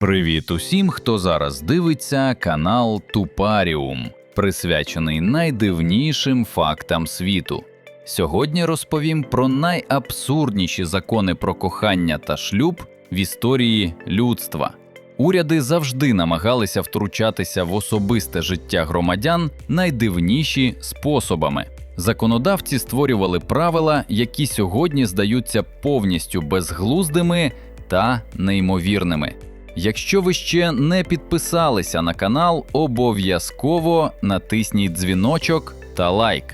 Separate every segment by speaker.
Speaker 1: Привіт усім, хто зараз дивиться канал Тупаріум, присвячений найдивнішим фактам світу. Сьогодні розповім про найабсурдніші закони про кохання та шлюб в історії людства. Уряди завжди намагалися втручатися в особисте життя громадян найдивніші способами. Законодавці створювали правила, які сьогодні здаються повністю безглуздими та неймовірними. Якщо ви ще не підписалися на канал, обов'язково натисніть дзвіночок та лайк.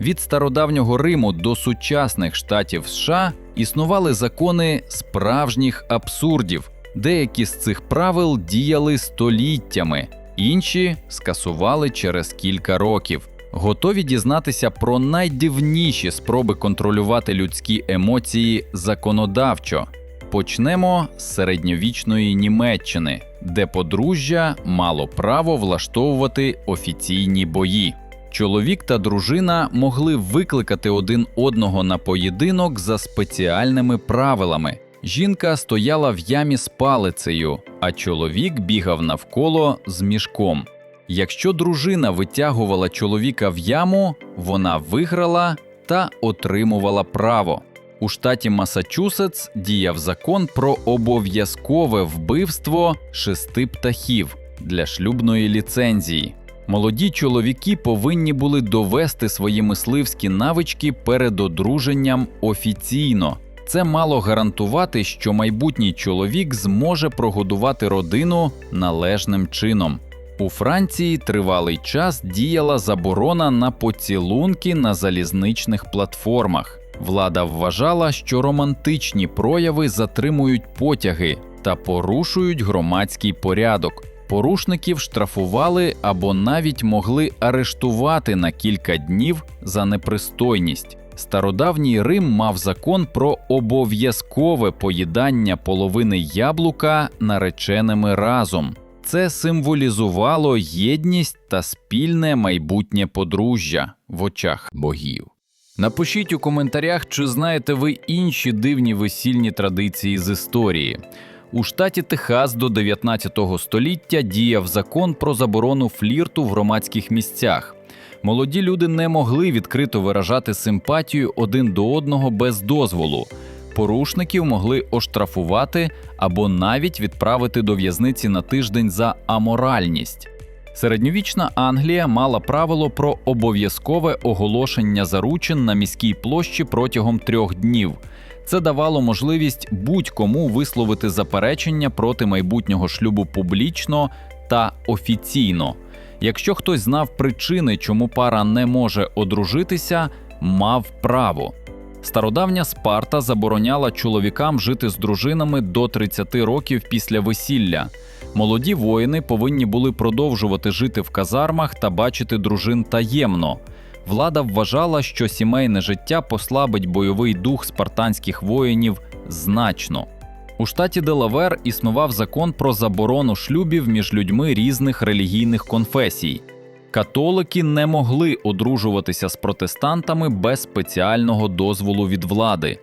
Speaker 1: Від стародавнього Риму до сучасних штатів США існували закони справжніх абсурдів. Деякі з цих правил діяли століттями, інші скасували через кілька років. Готові дізнатися про найдивніші спроби контролювати людські емоції законодавчо. Почнемо з середньовічної Німеччини, де подружжя мало право влаштовувати офіційні бої. Чоловік та дружина могли викликати один одного на поєдинок за спеціальними правилами. Жінка стояла в ямі з палицею, а чоловік бігав навколо з мішком. Якщо дружина витягувала чоловіка в яму, вона виграла та отримувала право. У штаті Масачусетс діяв закон про обов'язкове вбивство шести птахів для шлюбної ліцензії. Молоді чоловіки повинні були довести свої мисливські навички перед одруженням офіційно. Це мало гарантувати, що майбутній чоловік зможе прогодувати родину належним чином. У Франції тривалий час діяла заборона на поцілунки на залізничних платформах. Влада вважала, що романтичні прояви затримують потяги та порушують громадський порядок. Порушників штрафували або навіть могли арештувати на кілька днів за непристойність. Стародавній Рим мав закон про обов'язкове поїдання половини яблука нареченими разом. Це символізувало єдність та спільне майбутнє подружжя в очах богів. Напишіть у коментарях, чи знаєте ви інші дивні весільні традиції з історії. У штаті Техас до 19 століття діяв закон про заборону флірту в громадських місцях. Молоді люди не могли відкрито виражати симпатію один до одного без дозволу. Порушників могли оштрафувати або навіть відправити до в'язниці на тиждень за аморальність. Середньовічна Англія мала правило про обов'язкове оголошення заручин на міській площі протягом трьох днів. Це давало можливість будь-кому висловити заперечення проти майбутнього шлюбу публічно та офіційно. Якщо хтось знав причини, чому пара не може одружитися, мав право. Стародавня Спарта забороняла чоловікам жити з дружинами до 30 років після весілля. Молоді воїни повинні були продовжувати жити в казармах та бачити дружин таємно. Влада вважала, що сімейне життя послабить бойовий дух спартанських воїнів значно. У штаті Делавер існував закон про заборону шлюбів між людьми різних релігійних конфесій. Католики не могли одружуватися з протестантами без спеціального дозволу від влади.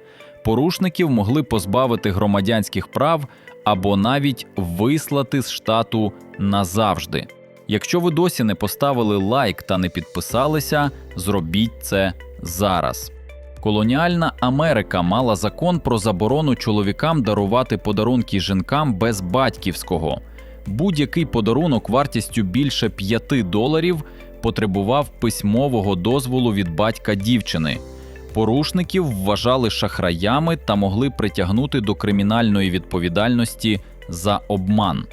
Speaker 1: Порушників могли позбавити громадянських прав або навіть вислати з штату назавжди. Якщо ви досі не поставили лайк та не підписалися, зробіть це зараз. Колоніальна Америка мала закон про заборону чоловікам дарувати подарунки жінкам без батьківського. Будь-який подарунок вартістю більше 5 доларів потребував письмового дозволу від батька дівчини. Порушників вважали шахраями та могли притягнути до кримінальної відповідальності за обман.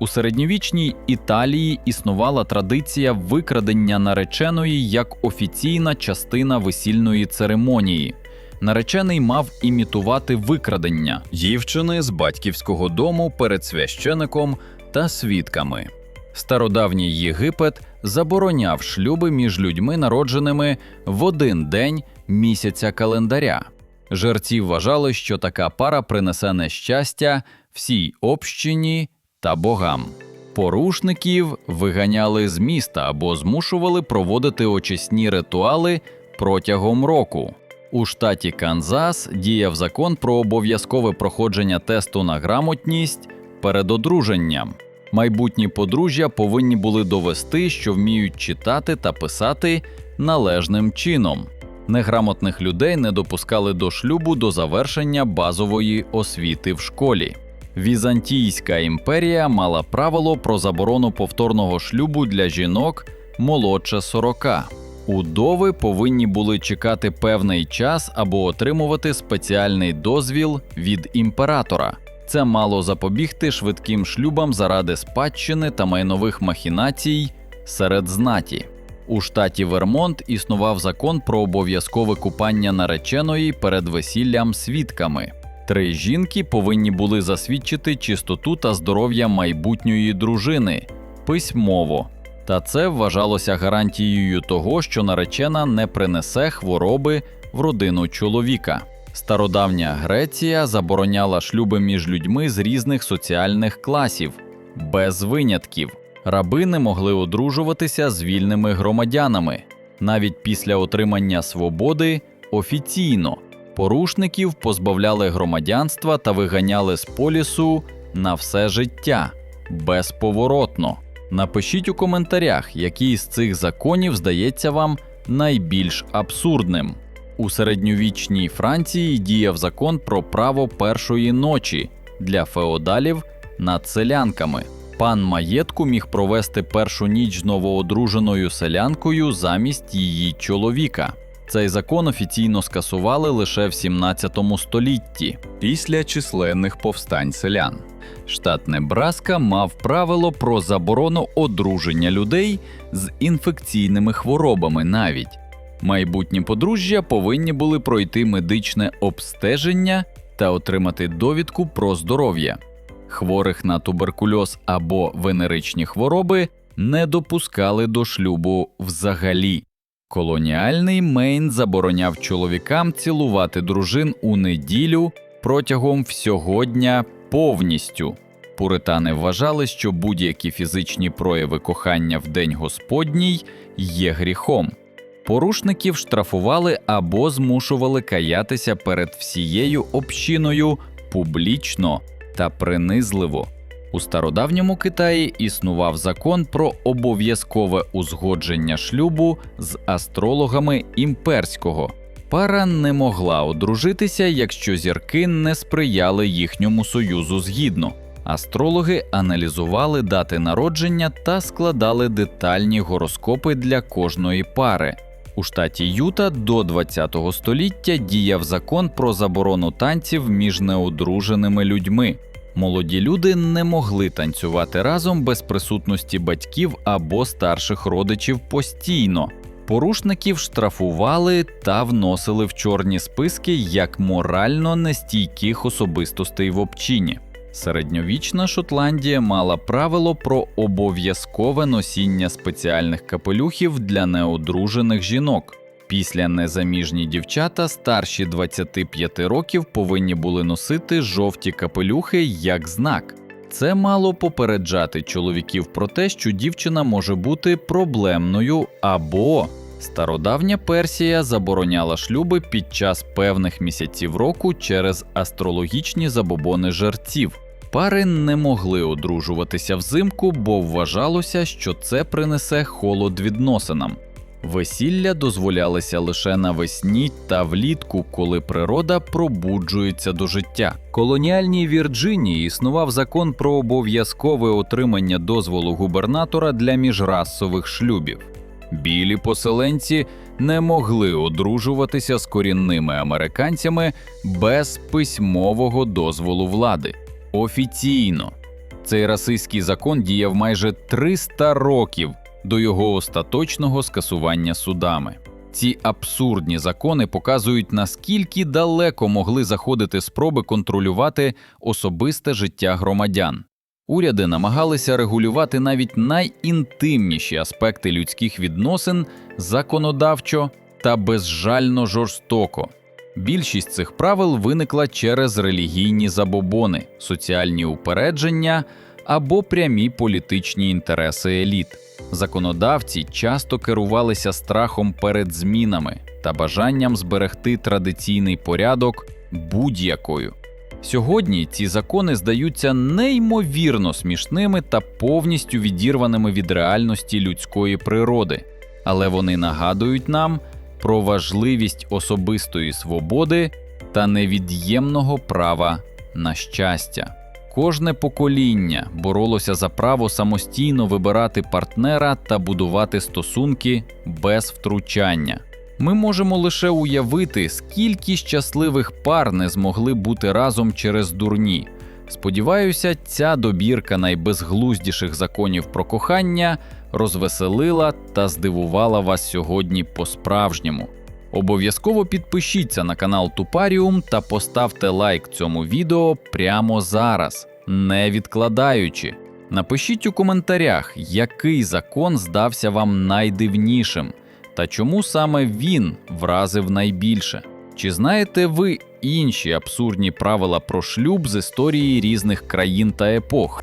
Speaker 1: У середньовічній Італії існувала традиція викрадення нареченої як офіційна частина весільної церемонії. Наречений мав імітувати викрадення дівчини з батьківського дому перед священиком та свідками. Стародавній Єгипет забороняв шлюби між людьми, народженими в один день місяця календаря. Жерці вважали, що така пара принесе нещастя всій общині та богам. Порушників виганяли з міста або змушували проводити очисні ритуали протягом року. У штаті Канзас діяв закон про обов'язкове проходження тесту на грамотність перед одруженням. Майбутні подружжя повинні були довести, що вміють читати та писати належним чином. Неграмотних людей не допускали до шлюбу до завершення базової освіти в школі. Візантійська імперія мала правило про заборону повторного шлюбу для жінок молодше 40. Удови повинні були чекати певний час або отримувати спеціальний дозвіл від імператора. Це мало запобігти швидким шлюбам заради спадщини та майнових махінацій серед знаті. У штаті Вермонт існував закон про обов'язкове купання нареченої перед весіллям свідками. Три жінки повинні були засвідчити чистоту та здоров'я майбутньої дружини письмово, та це вважалося гарантією того, що наречена не принесе хвороби в родину чоловіка. Стародавня Греція забороняла шлюби між людьми з різних соціальних класів, без винятків. Раби не могли одружуватися з вільними громадянами навіть після отримання свободи офіційно. Порушників позбавляли громадянства та виганяли з полісу на все життя безповоротно. Напишіть у коментарях, який з цих законів здається вам найбільш абсурдним. У середньовічній Франції діяв закон про право першої ночі для феодалів над селянками. Пан маєтку міг провести першу ніч з новоодруженою селянкою замість її чоловіка. Цей закон офіційно скасували лише в 17 столітті після численних повстань селян. Штат Небраска мав правило про заборону одруження людей з інфекційними хворобами навіть. Майбутні подружжя повинні були пройти медичне обстеження та отримати довідку про здоров'я. Хворих на туберкульоз або венеричні хвороби не допускали до шлюбу взагалі. Колоніальний Мейн забороняв чоловікам цілувати дружин у неділю протягом всього дня повністю. Пуритани вважали, що будь-які фізичні прояви кохання в День Господній є гріхом. Порушників штрафували або змушували каятися перед всією общиною публічно та принизливо. У стародавньому Китаї існував закон про обов'язкове узгодження шлюбу з астрологами імперського. Пара не могла одружитися, якщо зірки не сприяли їхньому союзу згідно. Астрологи аналізували дати народження та складали детальні гороскопи для кожної пари. У штаті Юта до 20 століття діяв закон про заборону танців між неодруженими людьми. Молоді люди не могли танцювати разом без присутності батьків або старших родичів постійно. Порушників штрафували та вносили в чорні списки як морально нестійких особистостей в общині. Середньовічна Шотландія мала правило про обов'язкове носіння спеціальних капелюхів для неодружених жінок. Після незаміжні дівчата старші 25 років повинні були носити жовті капелюхи як знак. Це мало попереджати чоловіків про те, що дівчина може бути проблемною або стародавня Персія забороняла шлюби під час певних місяців року через астрологічні забобони жерців. Пари не могли одружуватися взимку, бо вважалося, що це принесе холод відносинам. Весілля дозволялися лише навесні та влітку, коли природа пробуджується до життя. Колоніальній Вірджинії існував закон про обов'язкове отримання дозволу губернатора для міжрасових шлюбів. Білі поселенці не могли одружуватися з корінними американцями без письмового дозволу влади. Офіційно цей расистський закон діяв майже 300 років до його остаточного скасування судами. Ці абсурдні закони показують, наскільки далеко могли заходити спроби контролювати особисте життя громадян. Уряди намагалися регулювати навіть найінтимніші аспекти людських відносин законодавчо та безжально жорстоко. Більшість цих правил виникла через релігійні забобони, соціальні упередження або прямі політичні інтереси еліт. Законодавці часто керувалися страхом перед змінами та бажанням зберегти традиційний порядок будь-якою. Сьогодні ці закони здаються неймовірно смішними та повністю відірваними від реальності людської природи, але вони нагадують нам про важливість особистої свободи та невід'ємного права на щастя. Кожне покоління боролося за право самостійно вибирати партнера та будувати стосунки без втручання. Ми можемо лише уявити, скільки щасливих пар не змогли бути разом через дурні. Сподіваюся, ця добірка найбезглуздіших законів про кохання розвеселила та здивувала вас сьогодні по-справжньому. Обов'язково підпишіться на канал Тупаріум та поставте лайк цьому відео прямо зараз, не відкладаючи. Напишіть у коментарях, який закон здався вам найдивнішим, та чому саме він вразив найбільше. Чи знаєте ви інші абсурдні правила про шлюб з історії різних країн та епох?